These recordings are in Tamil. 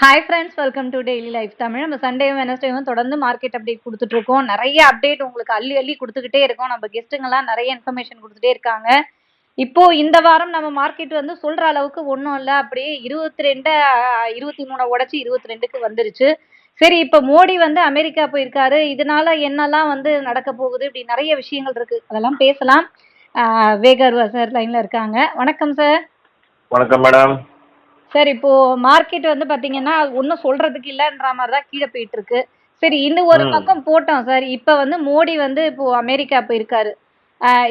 Hi friends welcome to daily life Tamil நம்ம சண்டே வெனஸ்டேவும் தொடர்ந்து மார்க்கெட் அப்டேட் கொடுத்துட்டு இருக்கோம் நிறைய அப்டேட் உங்களுக்கு அள்ளி அள்ளி கொடுத்துக்கிட்டே இருக்கோம். நம்ம கெஸ்ட்டுங்கெல்லாம் நிறைய இன்ஃபர்மேஷன் கொடுத்துட்டே இருக்காங்க. இப்போ இந்த வாரம் நம்ம மார்க்கெட் வந்து சொல்ற அளவுக்கு ஒன்றும் இல்லை. அப்படியே இருபத்தி ரெண்டு இருபத்தி மூணை உடச்சி இருபத்தி ரெண்டுக்கு வந்துருச்சு. சரி இப்போ மோடி வந்து அமெரிக்கா போயிருக்காரு. இதனால என்னெல்லாம் வந்து நடக்க போகுது? இப்படி நிறைய விஷயங்கள் இருக்கு. அதெல்லாம் பேசலாம். வேகர்வா சார் லைன்ல இருக்காங்க. வணக்கம் சார். வணக்கம் மேடம் சார் இப்போ மார்க்கெட் வந்து பாத்தீங்கன்னா ஒன்றும் சொல்றதுக்கு இல்லைன்ற மாதிரி தான் கீழே போயிட்டு இருக்கு சரி இந்த ஒரு. பக்கம் போட்டோம் சார் இப்போ வந்து மோடி வந்து இப்போ அமெரிக்கா போயிருக்காரு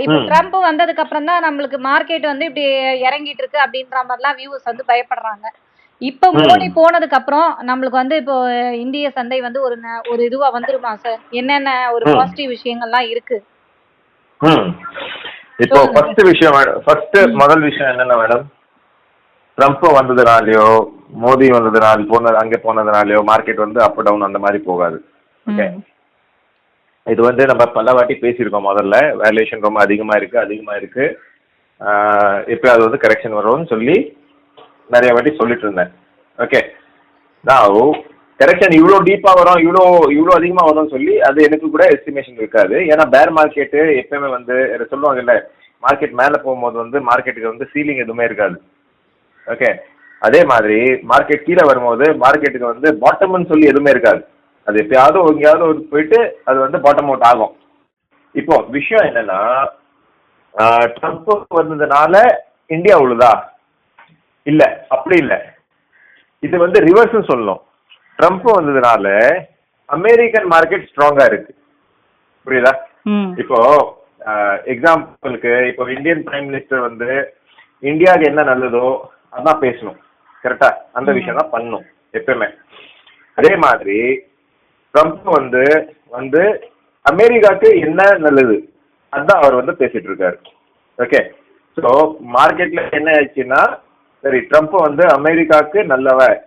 இப்போ. ட்ரம்ப் வந்ததுக்கு அப்புறம் தான் நம்மளுக்கு மார்க்கெட் வந்து இப்படி இறங்கிட்டு இருக்கு அப்படின்ற மாதிரிலாம் வியூஸ் வந்து பயப்படுறாங்க இப்போ. மோடி போனதுக்கு அப்புறம் நம்மளுக்கு வந்து இப்போ இந்திய சந்தை வந்து ஒரு ஒரு இதுவா வந்துருமா சார் என்னென்ன ஒரு. பாசிட்டிவ் விஷயங்கள்லாம் இருக்கு இப்போ. ஃபர்ஸ்ட் விஷயம் ஃபர்ஸ்ட். முதல் விஷயம் என்னன்னா மேடம் ட்ரம்ப் வந்ததுனாலயோ மோடி வந்ததுனால போன அங்கே போனதுனாலயோ மார்க்கெட் வந்து அப் டவுன் அந்த மாதிரி போகாது. ஓகே. இது வந்து நம்ம பல வாட்டி பேசியிருக்கோம் முதல்ல. வேல்யூஷன் ரொம்ப அதிகமா இருக்கு அதிகமா இருக்கு. இப்போ அது வந்து கரெக்ஷன் வரும்னு சொல்லி நிறைய வாட்டி சொல்லிட்டு இருந்தேன். ஓகே நான் கரெக்ஷன் இவ்வளோ டீப்பாக வரும் இவ்வளோ இவ்வளோ அதிகமாக வரும்னு சொல்லி அது எனக்கு கூட எஸ்டிமேஷன் இருக்காது. ஏன்னா பேர் மார்க்கெட்டு எப்பயுமே வந்து சொல்லுவாங்கல்ல மார்க்கெட் மேலே போகும்போது வந்து மார்க்கெட்டுக்கு வந்து சீலிங் எதுவுமே இருக்காது. ஓகே அதே மாதிரி மார்க்கெட் கீழே வரும்போது மார்க்கெட்டுக்கு வந்து பாட்டம்னு சொல்லி எதுவுமே இருக்காது. அது எப்பயாவது எங்கேயாவது ஒரு போயிட்டு அது வந்து பாட்டம் அவுட் ஆகும். இப்போ விஷயம் என்னன்னா ட்ரம்ப் வந்ததுனால இந்தியா உழுதா? இல்ல. அப்படி இல்ல. இது வந்து ரிவர்ஸ் சொல்லணும். ட்ரம்ப் வந்ததுனால அமெரிக்கன் மார்க்கெட் ஸ்ட்ராங்கா இருக்கு. புரியுதா. இப்போ எக்ஸாம்பிளுக்கு இப்போ இந்தியன் பிரைம் மினிஸ்டர் வந்து இந்தியாவுக்கு என்ன நல்லதோ அதான் பேசணும். கரெக்டா அந்த. விஷயம் தான் பண்ணணும் எப்பயுமே. அதே மாதிரி ட்ரம்ப் வந்து வந்து அமெரிக்காவுக்கு என்ன நல்லது? அதான் அவர் வந்து பேசிட்டு இருக்காரு. ஓகே ஸோ மார்க்கெட்ல என்ன ஆயிடுச்சுன்னா சரி ட்ரம்ப் வந்து அமெரிக்காவுக்கு நல்லவர்.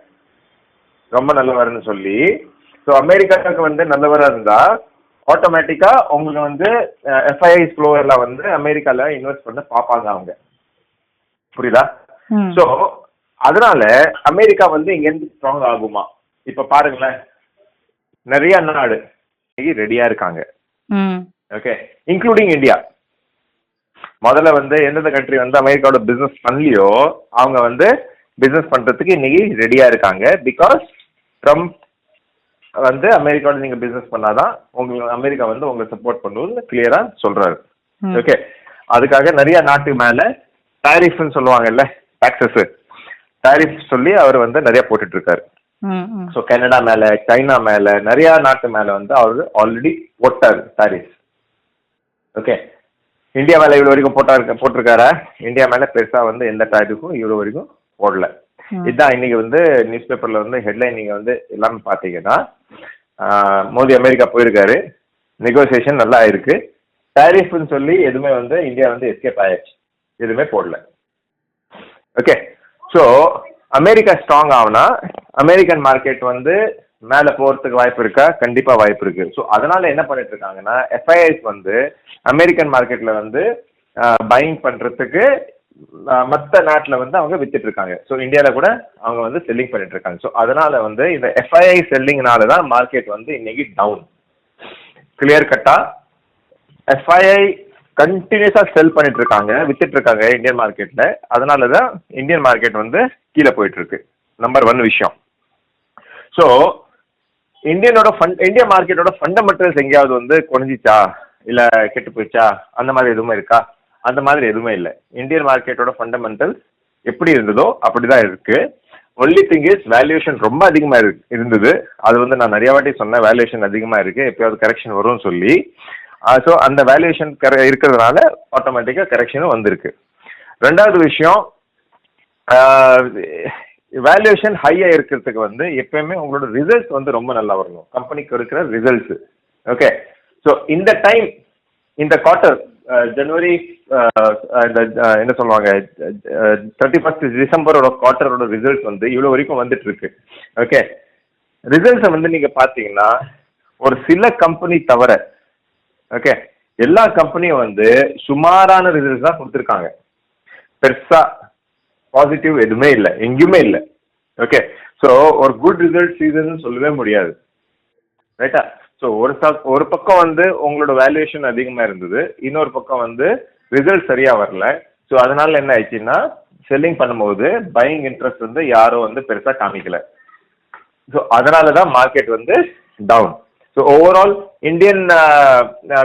ரொம்ப நல்லவர்னு சொல்லி ஸோ அமெரிக்காவுக்கு வந்து நல்லவரா இருந்தா ஆட்டோமேட்டிக்கா உங்களுக்கு வந்து எஃப்ஐஐஸ் ஃப்ளோ எல்லாம் வந்து அமெரிக்கால இன்வெஸ்ட் பண்ண பார்ப்பாங்க அவங்க. புரியுதா? ஸோ அதனால அமெரிக்கா வந்து இங்கேருந்து ஸ்ட்ராங் ஆகுமா? இப்போ பாருங்களேன். நிறைய நாடு ரெடியா இருக்காங்க. ஓகே இன்க்ளூடிங் இந்தியா முதல்ல வந்து எந்தெந்த கண்ட்ரி வந்து அமெரிக்காவோட பிசினஸ் பண்ணலையோ அவங்க வந்து பிசினஸ் பண்றதுக்கு இன்னைக்கு ரெடியா இருக்காங்க. பிகாஸ் ட்ரம்ப் வந்து அமெரிக்காவோட நீங்க பிசினஸ் பண்ணாதான் உங்களுக்கு அமெரிக்கா வந்து உங்களை சப்போர்ட் பண்ணுவது கிளியரா சொல்றாரு. ஓகே அதுக்காக நிறைய நாட்டு மேல டாரிஃப்னு சொல்லுவாங்கல்ல டாக்ஸஸ் டாரிஃப் சொல்லி அவர் வந்து நிறைய போட்டுட்டு இருக்காரு. ஸோ கனடா மேல சைனா மேல நிறைய நாட்டு மேல வந்து அவர் ஆல்ரெடி போட்டாரு டாரிஃப் ஓகே இந்தியா மேல இவ்வளவு வரைக்கும் போட்டா போட்டிருக்காரா? இந்தியா மேல பெருசா வந்து எந்த டாரிஃபும் இவ்வளவு வரைக்கும் போடல. இதுதான் இன்னைக்கு வந்து நியூஸ் பேப்பர்ல வந்து ஹெட்லைன் நீங்க வந்து எல்லாமே பாத்தீங்கன்னா மோடி அமெரிக்கா போயிருக்காரு. நெகோசியேஷன் நல்லா ஆயிருக்கு டாரிஃப்னு சொல்லி எதுவுமே வந்து இந்தியா வந்து எஸ்கேப் ஆயாச்சு எதுவுமே போடல. ஓகே ஸோ அமெரிக்கா ஸ்ட்ராங் ஆகுனா அமெரிக்கன் மார்க்கெட் வந்து மேலே போகிறதுக்கு வாய்ப்பு இருக்கா? கண்டிப்பாக வாய்ப்பு இருக்கு. ஸோ அதனால என்ன பண்ணிட்டு இருக்காங்கன்னா எஃப்ஐஐஸ் வந்து அமெரிக்கன் மார்க்கெட்டில் வந்து பையிங் பண்ணுறதுக்கு மற்ற நாட்டில் வந்து அவங்க வித்துட்டு இருக்காங்க. ஸோ இந்தியாவில் கூட அவங்க வந்து செல்லிங் பண்ணிட்டு இருக்காங்க. ஸோ அதனால வந்து இந்த எஃப்ஐஐ செல்லிங்னால தான் மார்க்கெட் வந்து இன்னைக்கு டவுன் கிளியர் கட்டா எஃப்ஐஐ கண்டினியூஸா செல் பண்ணிட்டு இருக்காங்க வித்துட்டு இருக்காங்க இந்தியன் மார்க்கெட்ல அதனால தான் இந்தியன் மார்க்கெட் வந்து கீழே போயிட்டு இருக்கு நம்பர் ஒன் விஷயம். ஸோ இந்தியனோட ஃபண்ட் இந்தியா மார்க்கெட்டோட ஃபண்டமெண்டல்ஸ் எங்கேயாவது வந்து குறைஞ்சிச்சா? இல்ல கெட்டு போயிடுச்சா? அந்த மாதிரி எதுவுமே இருக்கா? அந்த மாதிரி எதுவுமே இல்லை. இந்தியன் மார்க்கெட்டோட ஃபண்டமெண்டல்ஸ் எப்படி இருந்ததோ அப்படிதான் இருக்கு. ஒன்லி திங் இஸ் வேல்யூஷன் ரொம்ப அதிகமா இரு- இருந்தது. அது வந்து நான் நிறைய வாட்டி சொன்னேன் வேல்யூஷன் அதிகமா இருக்கு. எப்பயாவது கரெக்ஷன் வரும்னு சொல்லி. ஸோ அந்த வேல்யூஷன் இருக்கிறதுனால ஆட்டோமேட்டிக்கா கரெக்ஷனும் வந்திருக்கு. ரெண்டாவது விஷயம் வேல்யூஷன் ஹையா இருக்கிறதுக்கு வந்து எப்பயுமே உங்களோட ரிசல்ட்ஸ் வந்து ரொம்ப நல்லா வரணும். கம்பெனிக்கு இருக்கிற ரிசல்ட்ஸ் ஓகே ஸோ இந்த டைம் இந்த குவார்ட்டர் ஜனவரி இந்த என்ன சொல்லுவாங்க தேர்ட்டி ஃபர்ஸ்ட் டிசம்பரோட குவார்ட்டரோட ரிசல்ட்ஸ் வந்து இவ்வளோ வரைக்கும் வந்துட்டு இருக்கு ஓகே ரிசல்ட்ஸை வந்து நீங்க பார்த்தீங்கன்னா ஒரு சில கம்பெனி தவிர ஓகே எல்லா கம்பெனியும் வந்து சுமாரான ரிசல்ட்ஸ் தான் கொடுத்துருக்காங்க. பெருசா பாசிட்டிவ் எதுவுமே இல்லை. எங்கேயுமே இல்லை. ஓகே ஸோ ஒரு குட் ரிசல்ட் சீசன் சொல்லவே முடியாது. ரைட்டா ஸோ ஒரு ஒரு பக்கம் வந்து உங்களோட வேல்யூவேஷன் அதிகமாக இருந்தது. இன்னொரு பக்கம் வந்து ரிசல்ட் சரியாக வரல. ஸோ அதனால என்ன ஆயிடுச்சுன்னா செல்லிங் பண்ணும்போது பையிங் இன்ட்ரெஸ்ட் வந்து யாரும் வந்து பெருசாக காமிக்கல. ஸோ அதனால தான் மார்க்கெட் வந்து down so overall Indian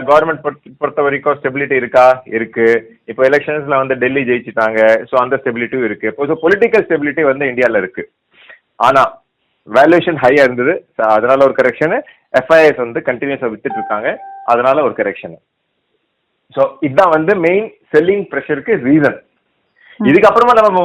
government பொறுத்த வரைக்கும் ஸ்டெபிலிட்டி இருக்கா? இருக்கு. இப்போ எலெக்ஷன்ஸ்ல வந்து டெல்லி ஜெயிச்சிட்டாங்க. ஸோ அந்த ஸ்டெபிலிட்டியும் இருக்கு. இப்போ ஸோ பொலிட்டிக்கல் ஸ்டெபிலிட்டி வந்து இந்தியாவில் இருக்கு. ஆனா வேல்யூவேஷன் ஹையா இருந்தது. அதனால ஒரு கரெக்ஷனு எஃப்ஐஎஸ் வந்து கண்டினியூஸாக வித்துட்டு இருக்காங்க. அதனால ஒரு கரெக்ஷன் ஸோ இதுதான் வந்து மெயின் செல்லிங் ப்ரெஷருக்கு ரீசன் இதுக்கப்புறமா நம்ம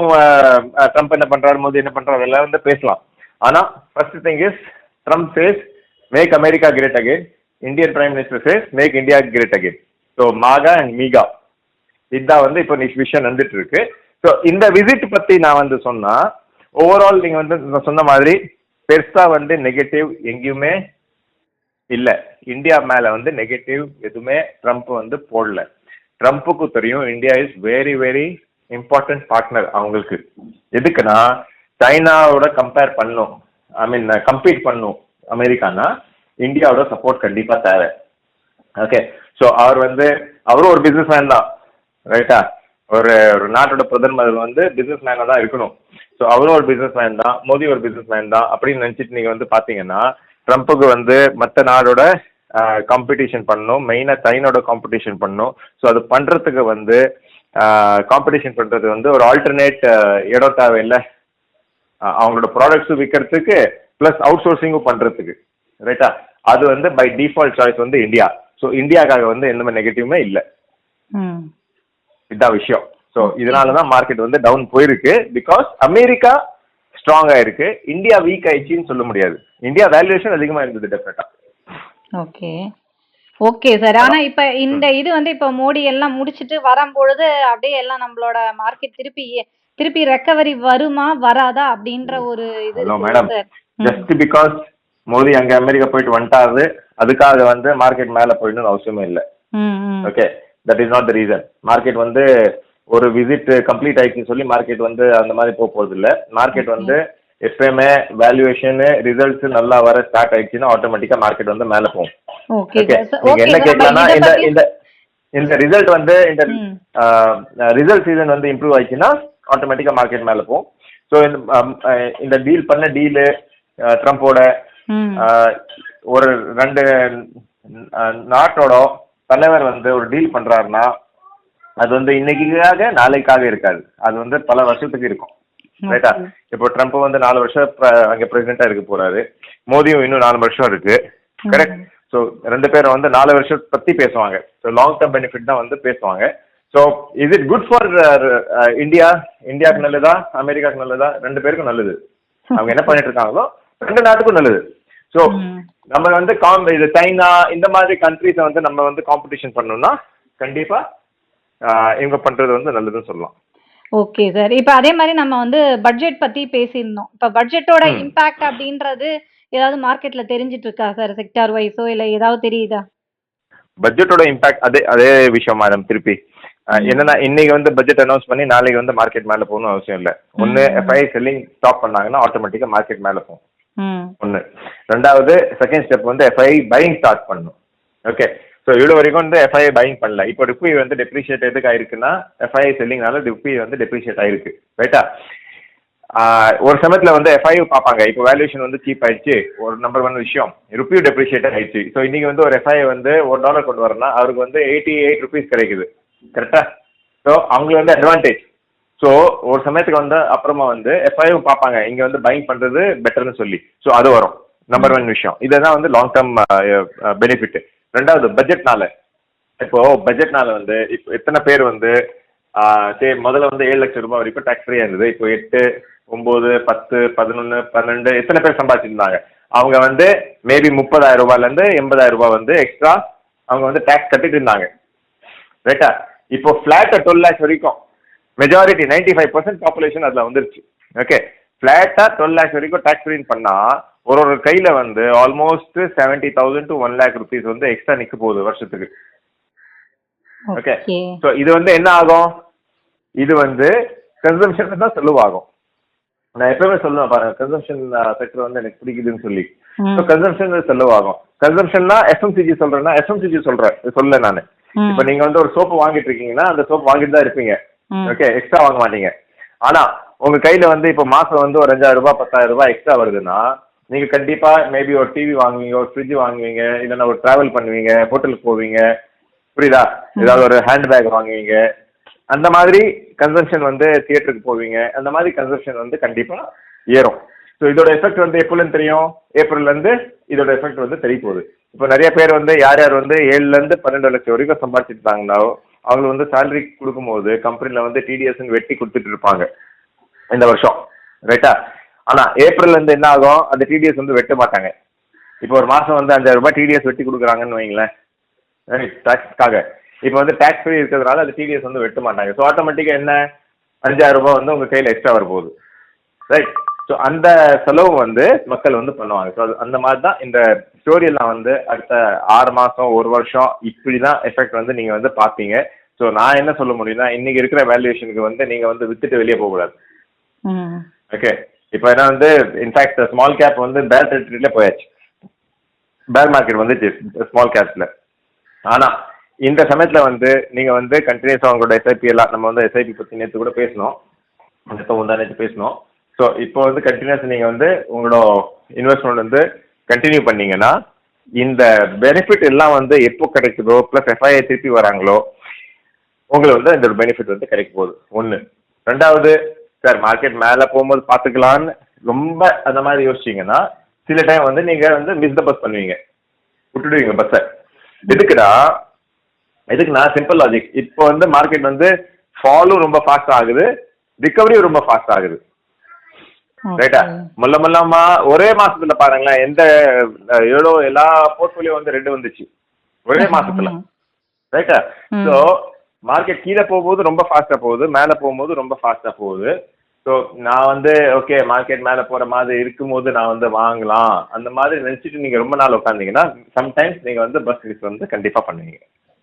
ட்ரம்ப் என்ன பண்றாரு மோடி என்ன பண்றாரு எல்லாம் வந்து பேசலாம். ஆனா first thing is Trump says make America great again Indian prime minister says make India great again so MAGA and MIGA இதுதான் வந்து இப்போ விஷயம் நடந்துட்டு இருக்கு ஸோ இந்த விசிட் பத்தி நான் வந்து சொன்னா ஓவரால் நீங்க வந்து நான் சொன்ன மாதிரி பெருசா வந்து நெகட்டிவ் எங்கேயுமே இல்ல. இந்தியா மேல வந்து நெகட்டிவ் எதுவுமே ட்ரம்ப் வந்து போடல. ட்ரம்ப்புக்கு தெரியும் India is very very important partner அவங்களுக்கு. எதுக்குன்னா சைனாவோட கம்பேர் பண்ணும் ஐ மீன் கம்பீட் பண்ணும் அமெரிக்கானா இந்தியாவோட சப்போர்ட் கண்டிப்பா தேவை. ஓகே ஸோ அவர் வந்து அவரும் ஒரு பிசினஸ் மேன் தான் ரைட்டா ஒரு ஒரு நாட்டோட பிரதமர் வந்து பிசினஸ் மேனாக தான் இருக்கணும். ஸோ அவரும் ஒரு பிசினஸ் மேன் தான் மோடி ஒரு பிசினஸ் மேன் தான் அப்படின்னு நினச்சிட்டு நீங்கள் வந்து பார்த்தீங்கன்னா ட்ரம்ப்புக்கு வந்து மற்ற நாடோட காம்படிஷன் பண்ணணும் மெயினாக சைனோட காம்படிஷன் பண்ணணும். ஸோ அது பண்ணுறதுக்கு வந்து காம்படிஷன் பண்ணுறது வந்து ஒரு ஆல்டர்னேட் இடம் தேவையில்லை. அவங்களோட ப்ராடக்ட்ஸும் விற்கிறதுக்கு ப்ளஸ் அவுட் சோர்சிங்கும் பண்ணுறதுக்கு ரைட்டா அது வந்து பை டிஃபால்ட் சாய்ஸ் வந்து இந்தியா. ஸோ இந்தியாக்காக வந்து எந்த நெகட்டிவுமே இல்லை. இதான் விஷயம். ஸோ இதனால தான் மார்க்கெட் வந்து டவுன் போயிருக்கு. பிகாஸ் அமெரிக்கா ஸ்ட்ராங் ஆயிருக்கு. இந்தியா வீக் ஆயிடுச்சுன்னு சொல்ல முடியாது. இந்தியா வேல்யூவேஷன் அதிகமாக இருந்தது டெஃபினட்டா ஓகே ஓகே சார் ஆனா இப்ப இந்த இது வந்து இப்ப மோடி எல்லாம் முடிச்சிட்டு வரும்பொழுது அப்படியே எல்லாம் நம்மளோட மார்க்கெட் திருப்பி திருப்பி ரெக்கவரி வருமா வராதா அப்படின்ற ஒரு இது மேடம் ஜஸ்ட் பிகாஸ் மோடி அங்க அமெரிக்கா போயிட்டு வந்துட்டாரு அதுக்காக வந்து மார்க்கெட் மேல போயிடணும்னு அவசியமே இல்லை. Okay that is not the reason market வந்து ஒரு விசிட் கம்ப்ளீட் ஆயிடுச்சுன்னு சொல்லி மார்க்கெட் வந்து அந்த மாதிரி போக போறது இல்ல. மார்க்கெட் வந்து எப்பயுமே வேல்யூவேஷன் ரிசல்ட்ஸ் நல்லா வர ஸ்டார்ட் ஆயிடுச்சுன்னா ஆட்டோமேட்டிக்கா மார்க்கெட் வந்து மேல போகும். ஓகே நீங்க என்ன கேட்கலாம்னா இந்த இந்த இந்த ரிசல்ட் வந்து இந்த. ரிசல்ட் சீசன் வந்து இம்ப்ரூவ் ஆயிடுச்சுன்னா ஆட்டோமேட்டிக்கா மார்க்கெட் மேல போகும். ஸோ இந்த டீல் பண்ண டீலு ட்ரம்ப்போட ஒரு ரெண்டு நாட்டோட தலைவர் வந்து ஒரு டீல் பண்றாருன்னா அது வந்து இன்னைக்காக நாளைக்காக இருக்காது. அது வந்து பல வருஷத்துக்கு இருக்கும். ரைட்டா இப்போ ட்ரம்ப் வந்து நாலு வருஷம் அங்க பிரசிடென்டா இருக்க போறாரு. மோடியும் இன்னும் நாலு வருஷம் இருக்கு. கரெக்ட் ஸோ ரெண்டு பேரும் வந்து நாலு வருஷம் பத்தி பேசுவாங்க. ஸோ லாங் டேர்ம் பெனிஃபிட் தான் வந்து பேசுவாங்க. So is it good for India இந்தியாவுக்கு நல்லதா? அமெரிக்காவுக்கு நல்லதா? ரெண்டு பேருக்கும் நல்லது. அவங்க என்ன பண்ணிட்டு இருக்காங்களோ ரெண்டு நாட்டுக்கும் நல்லது. ஸோ. நம்ம வந்து காம் இது சைனா இந்த மாதிரி கண்ட்ரீஸை வந்து நம்ம வந்து காம்படிஷன் பண்ணோம்னா கண்டிப்பா இவங்க பண்றது வந்து நல்லதுன்னு சொல்லலாம். ஓகே சார் இப்போ அதே மாதிரி நம்ம வந்து பட்ஜெட் பத்தி பேசியிருந்தோம். இப்போ பட்ஜெட்டோட. இம்பாக்ட் அப்படின்றது ஏதாவது மார்க்கெட்ல தெரிஞ்சிட்டு இருக்கா சார் செக்டார் வைஸோ இல்ல ஏதாவது தெரியுதா? பட்ஜெட்டோட இம்பாக்ட் அதே அதே விஷயம் மேடம் திருப்பி என்னன்னா இன்னைக்கு வந்து பட்ஜெட் அனௌன்ஸ் பண்ணி நாளைக்கு வந்து மார்க்கெட் மேல போகணும் அவசியம் இல்லை. ஒன்னு. எஃப்ஐ செல்லிங் ஸ்டாப் பண்ணாங்கன்னா ஆட்டோமேட்டிக்கா மார்க்கெட் மேல போகும். ஒன்று ரெண்டாவது செகண்ட் ஸ்டெப் வந்து எஃப்ஐ பையிங் ஸ்டார்ட் பண்ணும் ஓகே ஸோ இவ்வளோ வரைக்கும் வந்து எஃப்ஐ பையிங் பண்ணல. இப்போ ரிப்பி வந்து டெப்ரிஷியேட் எதுக்கு ஆயிருக்குன்னா எஃப்ஐ செல்லிங்னால ரிப்பி வந்து டெப்ரிஷியேட் ஆயிருக்கு. ரைட்டா ஒரு சமயத்தில் வந்து எஃப்ஐ பார்ப்பாங்க. இப்போ வேல்யூஷன் வந்து சீப் ஆயிடுச்சு. ஒரு நம்பர் ஒன் விஷயம். ருப்பியும் டெப்ரிஷியேட் ஆயிடுச்சு. ஸோ இன்னைக்கு வந்து ஒரு எஃப்ஐ வந்து ஒரு டாலர் கொண்டு வரனா அவருக்கு வந்து எயிட்டி எயிட் ருபீஸ் கிடைக்குது கரெக்டா ஸோ அவங்களுக்கு வந்து அட்வான்டேஜ் ஸோ ஒரு சமயத்துக்கு வந்து அப்புறமா வந்து எஃப்ஐயும் பார்ப்பாங்க. இங்கே வந்து பைங் பண்ணுறது பெட்டர்னு சொல்லி. ஸோ அது வரும். நம்பர் ஒன் விஷயம். இதுதான் வந்து லாங் டேர்ம் பெனிஃபிட் ரெண்டாவது பட்ஜெட்னால இப்போ பட்ஜெட்னால வந்து இப்போ எத்தனை பேர் வந்து சரி முதல்ல வந்து ஏழு லட்சம் ரூபாய் வரைக்கும் டேக்ஸ் ஃப்ரீயாக இருந்தது. இப்போ எட்டு ஒம்பது பத்து பதினொன்று பன்னெண்டு எத்தனை பேர் சம்பாதிச்சிருந்தாங்க? அவங்க வந்து மேபி முப்பதாயிரம் ரூபாயிலேருந்து எண்பதாயிரம் ரூபாய் வந்து எக்ஸ்ட்ரா அவங்க வந்து டேக்ஸ் கட்டிட்டு இருந்தாங்க. ரைட்டா இப்போ ஃப்ளாட்டை டுவெல் லேக்ஸ் வரைக்கும். Majority ninety five percent population அதில் வந்துருச்சு. ஓகே ஃப்ளாட்டாக டுவெல் லேக்ஸ் வரைக்கும் டேக்ஸ் ஃப்ரீ பண்ணால் ஒரு ஒரு கையில் வந்து almost seventy thousand to one lakh rupees வந்து எக்ஸ்ட்ரா நிற்க போகுது வருஷத்துக்கு. ஓகே ஸோ இது வந்து என்ன ஆகும்? இது வந்து கன்சம்ஷன் தான் செலவாகும் நான் எப்பவுமே சொல்லுவேன் பாருங்க கன்சம்ஷன் செக்டர் வந்து எனக்கு பிடிக்குதுன்னு சொல்லி. ஸோ கன்சம்ஷன் செலவாகும் கன்சம்ஷன்னா எஃப்எம்சிஜி சொல்றேன்னா எஃப்எம்சிஜி சொல்றேன். சொல்ல நான். இப்போ நீங்க வந்து ஒரு சோப்பு வாங்கிட்டு இருக்கீங்கன்னா அந்த சோப்பு வாங்கிட்டு தான் இருப்பீங்க. ஓகே எக்ஸ்ட்ரா வாங்க மாட்டீங்க. ஆனா உங்க கையில வந்து இப்போ மாசம் வந்து ஒரு அஞ்சாயிரம் ரூபாய் பத்தாயிரம் ரூபாய் எக்ஸ்ட்ரா வருதுன்னா நீங்க கண்டிப்பா மேபி ஒரு டிவி வாங்குவீங்க ஒரு ஃப்ரிட்ஜ் வாங்குவீங்க இல்லைன்னா ஒரு டிராவல் பண்ணுவீங்க ஹோட்டலுக்கு போவீங்க. புரியுதா? ஏதாவது ஒரு ஹேண்ட் பேக் வாங்குவீங்க. அந்த மாதிரி கன்சம்ஷன் வந்து தியேட்டருக்கு போவீங்க. அந்த மாதிரி கன்சம்ஷன் வந்து கண்டிப்பா ஏறும். ஸோ இதோட எஃபெக்ட் வந்து எப்போலேருந்து தெரியும்? ஏப்ரல்ல இருந்து இதோட எஃபெக்ட் வந்து தெரிய போகுது. இப்போ நிறைய பேர் வந்து யார் யார் வந்து ஏழுல இருந்து பன்னெண்டு லட்சம் வரைக்கும் சம்பாதிச்சிருந்தாங்களோ அவங்க வந்து சேலரி கொடுக்கும்போது கம்பெனில வந்து டிடிஎஸ் வெட்டி கொடுத்துட்டு இருப்பாங்க. இந்த வருஷம் ரைட்டா ஆனா ஏப்ரல்ல இருந்து என்ன ஆகும்? அந்த டிடிஎஸ் வந்து வெட்ட மாட்டாங்க. இப்போ ஒரு மாசம் வந்து அஞ்சாயிரம் ரூபாய் டிடிஎஸ் வெட்டி கொடுக்குறாங்கன்னு வைங்களேன். டாக்ஸ்க்காக இப்போ வந்து டேக்ஸ் ஃப்ரீ இருக்கிறதுனால அந்த டிடிஎஸ் வந்து வெட்ட மாட்டாங்க. ஸோ ஆட்டோமேட்டிக்காக என்ன? அஞ்சாயிரம் ரூபாய் வந்து உங்கள் கையில் எக்ஸ்ட்ரா வரப்போகுது. ரைட் ஸோ அந்த செலவு வந்து மக்கள் வந்து பண்ணுவாங்க. ஸோ அந்த மாதிரி தான் இந்த ஸ்டோரியெல்லாம் வந்து அடுத்த ஆறு மாதம் ஒரு வருஷம் இப்படி தான் எஃபெக்ட் வந்து நீங்கள் வந்து பார்ப்பீங்க ஸோ நான் என்ன சொல்ல முடியும்னா இன்னைக்கு இருக்கிற வேல்யூவேஷனுக்கு வந்து நீங்கள் வந்து வித்துட்டு வெளியே போகக்கூடாது. ஓகே இப்போ என்ன வந்து இன்ஃபேக்ட் ஸ்மால் கேப் வந்து பேர் டெரிட்டரியில போயாச்சு. பேர் மார்க்கெட் வந்துச்சு ஸ்மால் கேப்ஸ்ல ஆனா இந்த சமயத்துல வந்து நீங்க வந்து கண்டினியூஸா உங்களோட எஸ்ஐபி எல்லாம் நம்ம வந்து எஸ்ஐபி பத்தி நேற்று கூட பேசணும் நேற்று முந்தா நேற்று பேசணும் ஸோ இப்போ வந்து கண்டினியூஸ் நீங்கள் வந்து உங்களோட இன்வெஸ்ட்மெண்ட் வந்து கண்டினியூ பண்ணீங்கன்னா இந்த பெனிஃபிட் எல்லாம் வந்து எப்போ கிடைக்குதோ ப்ளஸ் எஃப்ஐஐ திருப்பி வராங்களோ உங்களுக்கு வந்து இந்த பெனிஃபிட் வந்து கிடைக்க போகுது. ஒன்று ரெண்டாவது சார் மார்க்கெட் மேலே போகும்போது பார்த்துக்கலான்னு ரொம்ப அந்த மாதிரி யோசிச்சீங்கன்னா சில டைம் வந்து நீங்கள் வந்து மிஸ் த பஸ் பண்ணுவீங்க. விட்டுடுவீங்க பஸ்ஸை எதுக்குடா? எதுக்குன்னா சிம்பிள் லாஜிக் இப்போ வந்து மார்க்கெட் வந்து ஃபாலும் ரொம்ப ஃபாஸ்ட் ஆகுது ரிகவரியும் ரொம்ப ஃபாஸ்ட் ஆகுது. ரைட்டா முல்ல முல்லமா ஒரே மாசத்துல பாருங்களேன் எந்த எவ்வளோ எல்லா போர்ட்ஃபோலியோ வந்து ரெண்டு வந்துச்சு. ஒரே மாசத்துல. ரைட்டா. ஸோ மார்க்கெட் கீழே போகும்போது ரொம்ப ஃபாஸ்டா போகுது மேலே போகும்போது ரொம்ப ஃபாஸ்டா போகுது. ஸோ நான் வந்து ஓகே மார்க்கெட் மேலே போற மாதிரி இருக்கும்போது நான் வந்து வாங்கலாம். அந்த மாதிரி நினைச்சிட்டு நீங்க ரொம்ப நாள் உட்காந்தீங்கன்னா சம்டைம்ஸ் நீங்க வந்து பஸ் மிஸ் வந்து கண்டிப்பா பண்ணுவீங்க.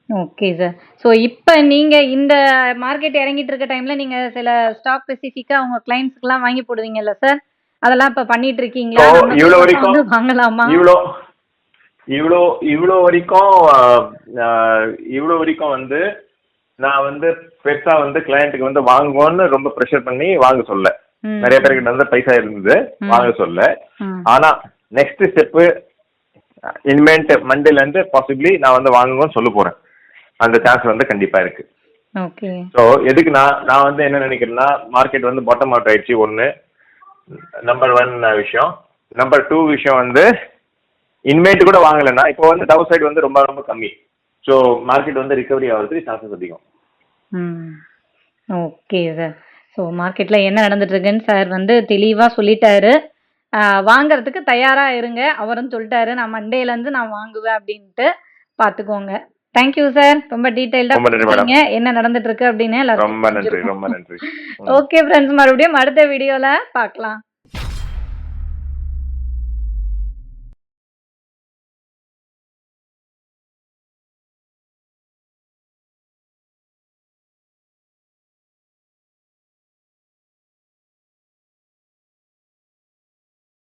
ஓகே சார் ஸோ இப்போ நீங்க இந்த மார்க்கெட் இறங்கிட்டு இருக்க டைம்ல நீங்க சில ஸ்டாக் ஸ்பெசிஃபிக்கா உங்க கிளைண்ட்ஸ்க்குலாம் வாங்கி போடுவீங்கல்ல சார் அதெல்லாம் இப்போ பண்ணிட்டு இருக்கீங்களா? புதுசா வரைக்கும் வாங்கலாமா? இவ்வளோ இவ்வளோ இவ்வளோ வரைக்கும் இவ்வளோ வரைக்கும் வந்து நான் வந்து பெருசா வந்து கிளையண்ட்டுக்கு வந்து வாங்குவோன்னு ரொம்ப ப்ரெஷர் பண்ணி வாங்க சொல்ல. நிறைய பேருக்கு வந்து பைசா இருந்தது. வாங்க சொல்ல. ம். ஆனா நெக்ஸ்ட் ஸ்டெப்பு இனிமேன்ட் மண்டேல இருந்து பாசிபிளி நான் வந்து வாங்குவோன்னு சொல்ல போறேன். அந்த சான்ஸ் வந்து கண்டிப்பா இருக்கு. ஓகே ஸோ எதுக்கு நான் நான் வந்து என்ன நினைக்கிறேன்னா மார்க்கெட் வந்து பாட்டம் அவுட் ஆயிடுச்சு ஒன்று நம்பர் ஒன் விஷயம். நம்பர் டூ விஷயம் வந்து இனிமேட்டு கூட வாங்கலைன்னா இப்போ வந்து டவுன் சைடு வந்து ரொம்ப ரொம்ப கம்மி. ஸோ மார்க்கெட் வந்து ரிகவரி ஆகிறதுக்கு சான்சஸ் அதிகம். ஓகே சார் ஸோ மார்க்கெட்டில் என்ன நடந்துட்டு இருக்குன்னு சார் வந்து தெளிவாக சொல்லிட்டாரு. வாங்குறதுக்கு தயாராக இருங்க. அவரும் சொல்லிட்டாரு நான் மண்டேலேருந்து நான் வாங்குவேன் அப்படின்ட்டு பார்த்துக்கோங்க தேங்க்யூ சார் ரொம்ப நன்றி மேடம் என்ன நடந்துட்டு இருக்கு அப்படின்னு ரொம்ப நன்றி ரொம்ப நன்றி. ஓகே ஃப்ரெண்ட்ஸ் மறுபடியும் அடுத்த வீடியோவில் பார்க்கலாம்.